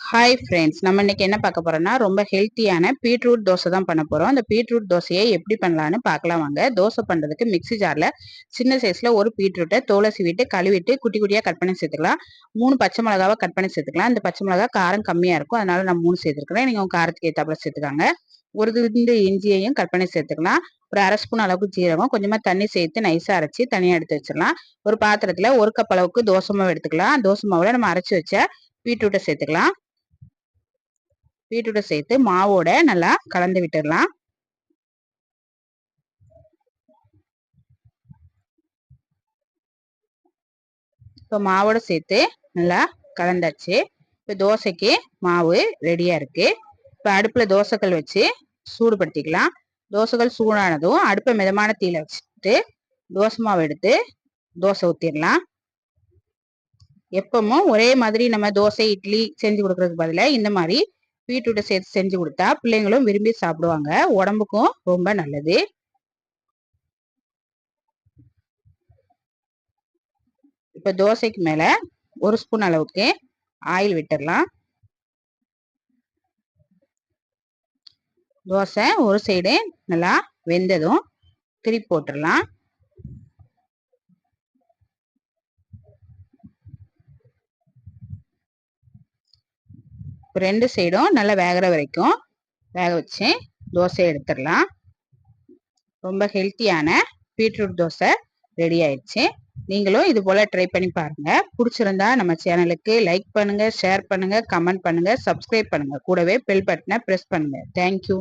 Hi friends நம்ம இன்னைக்கு என்ன பார்க்க போறோம்னா ரொம்ப ஹெல்த்தியான பீட்ரூட் தோசை தான் பண்ண போறோம். அந்த பீட்ரூட் தோசையை எப்படி பண்ணலான்னு பார்க்கலாம் வாங்க. தோசை பண்றதுக்கு மிக்சி ஜார்ல சின்ன சைஸ்ல ஒரு பீட்ரூட்டை தோலை சீவிட்டு கழுவிட்டு குட்டி குட்டியா கட் பண்ணி சேர்த்துக்கலாம். மூணு பச்சை மிளகாவை கட் பண்ணி சேர்த்துக்கலாம். இந்த பச்சை மிளகா காரம் கம்மியா இருக்கும். அதனால நான் மூணு சேர்த்துருக்கிறேன். நீங்க உங்க காரத்துக்கு ஏத்தாப்புல சேர்த்துக்காங்க. ஒரு துண்டு இஞ்சியையும் கட் பண்ணி சேர்த்துக்கலாம். ஒரு அரை ஸ்பூன் அளவுக்கு ஜீரகம் கொஞ்சமா தண்ணி சேர்த்து நைஸா அரைச்சி தனியா எடுத்து வச்சிடலாம். ஒரு பாத்திரத்துல ஒரு கப் அளவுக்கு தோசை மாவு எடுத்துக்கலாம். தோசை மாவுல நம்ம அரைச்சி வச்ச பீட்ரூட்டை சேர்த்துக்கலாம். பீட்ரூட்டை சேர்த்து மாவோட நல்லா கலந்து விட்டுடலாம். இப்போ மாவோட சேர்த்து நல்லா கலந்தாச்சு. இப்போ தோசைக்கு மாவு ரெடியாக இருக்குது இப்போ அடுப்பில் தோசைக்கல் வச்சு சூடுபடுத்திக்கலாம். தோசைகள் சூடானதும் அடுப்பை மிதமான தீயில வச்சுட்டு தோசை மாவு எடுத்து தோசை ஊற்றிடலாம் எப்பவும் ஒரே மாதிரி நம்ம தோசை இட்லி செஞ்சு கொடுக்கறதுக்கு பதிலாக இந்த மாதிரி பீட்ரூட்டை சேர்த்து செஞ்சு கொடுத்தா பிள்ளைங்களும் விரும்பி சாப்பிடுவாங்க. உடம்புக்கும் ரொம்ப நல்லது. இப்போ தோசைக்கு மேலே ஒரு ஸ்பூன் அளவுக்கு ஆயில் விட்டுடலாம் தோசை ஒரு சைடு நல்லா வெந்ததும் திருப்பி போட்டுடலாம் ரெண்டு சைடும் நல்லா வேகிற வரைக்கும் வேக வச்சு தோசை எடுத்துடலாம். ரொம்ப ஹெல்த்தியான பீட்ரூட் தோசை ரெடி ஆயிடுச்சு. நீங்களும் இது போல ட்ரை பண்ணி பாருங்க. பிடிச்சிருந்தா நம்ம சேனலுக்கு லைக் பண்ணுங்க ஷேர் பண்ணுங்க கமெண்ட் பண்ணுங்க சப்ஸ்கிரைப் பண்ணுங்க. கூடவே பெல் பட்டனை ப்ரெஸ் பண்ணுங்க. தேங்க்யூ